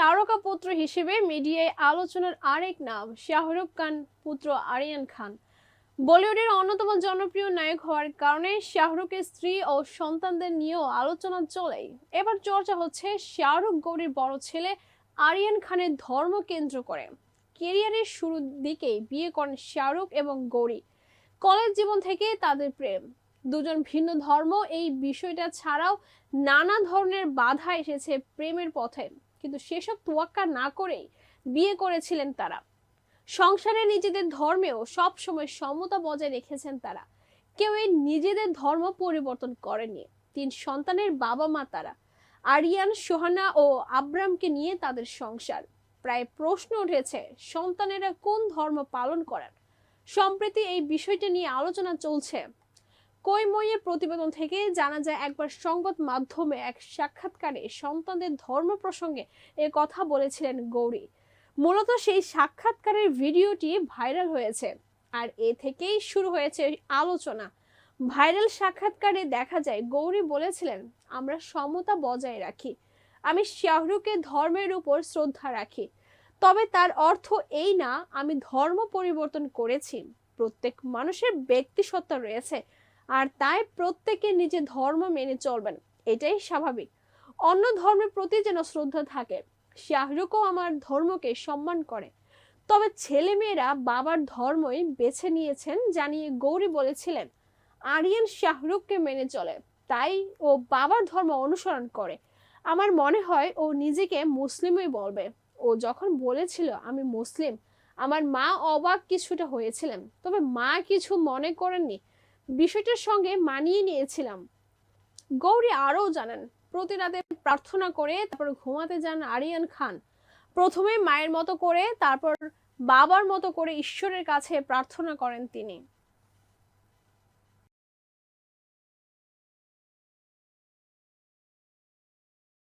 তারকা পুত্র হিসেবে মিডিয়ায় আলোচনার আরেক নাম, শাহরুখ খান পুত্র আরিয়ান খান। বলিউডের অন্যতম জনপ্রিয় নায়ক হওয়ার কারণে শাহরুখের স্ত্রী ও সন্তানদের নিয়েও আলোচনা চলেই। এবার চর্চা হচ্ছে শাহরুখ গৌরীর বড় ছেলে আরিয়ান খানের ধর্ম কেন্দ্র করে। কেরিয়ারের শুরুর দিকেই বিয়ে করেন শাহরুখ এবং গৌরী। কলেজ জীবন থেকে তাদের প্রেম। দুজন ভিন্ন ধর্ম, এই বিষয়টা ছাড়াও নানা ধরনের বাধা এসেছে প্রেমের পথে। কিন্তু সেসব তোয়াক্কা না করেই বিয়ে করেছিলেন তারা। সংসারে নিজেদের ধর্মেও সব সময় সমতা বজায় রেখেছেন তারা। কেউ এই নিজেদের ধর্ম পরিবর্তন করেনি। তিন সন্তানের বাবা মা তারা। আরিয়ান, সোহানা ও আব্রামকে নিয়ে তাদের সংসার। প্রায় প্রশ্ন উঠেছে, সন্তানেরা কোন ধর্ম পালন করেন? সম্প্রতি এই বিষয়টা নিয়ে আলোচনা চলছে কৈময়ের প্রতিবেদন থেকে জানা যায়, একবার সংবাদ মাধ্যমে এক সাক্ষাৎকারে সন্তানদের ধর্ম প্রসঙ্গে এ কথা বলেছিলেন গৌরী। মূলত সেই সাক্ষাৎকারের ভিডিওটি ভাইরাল হয়েছে আর এ থেকেই শুরু হয়েছে আলোচনা। ভাইরাল সাক্ষাৎকারে দেখা যায়, গৌরী বলেছিলেন, আমরা সমতা বজায় রাখি। আমি শাহরুখের ধর্মের উপর শ্রদ্ধা রাখি। তবে তার অর্থ এই না, আমি ধর্ম পরিবর্তন করেছি। প্রত্যেক মানুষের ব্যক্তিসত্তা রয়েছে। আর তাই প্রত্যেকে নিজের ধর্ম মেনে চলবেন। এটাই স্বাভাবিক। অন্য ধর্মের প্রতি যেন শ্রদ্ধা থাকে, শাহরুখও আমার ধর্মকে সম্মান করে। তবে ছেলেমেয়েরা বাবার ধর্মই বেছে নিয়েছেন জানিয়ে গৌরী বলেছিলেন, আরিয়ান শাহরুখকে মেনে চলে। তাই ও বাবার ধর্ম অনুসরণ করে। আমার মনে হয় ও নিজেকে মুসলিমই বলবে। ও যখন বলেছিল, আমি মুসলিম আমার মা অবাক কিছুটা হয়েছিলেন। তবে মা কিছু মনে করেননি। বিষয়টার সঙ্গে মানিয়ে নিয়েছিলাম। গৌরী আরও জানান প্রতি রাতে প্রার্থনা করে তারপর ঘুমাতে যান আরিয়ান খান। প্রথমে মায়ের মতো করে, তারপর বাবার মতো করে ঈশ্বরের কাছে প্রার্থনা করেন তিনি।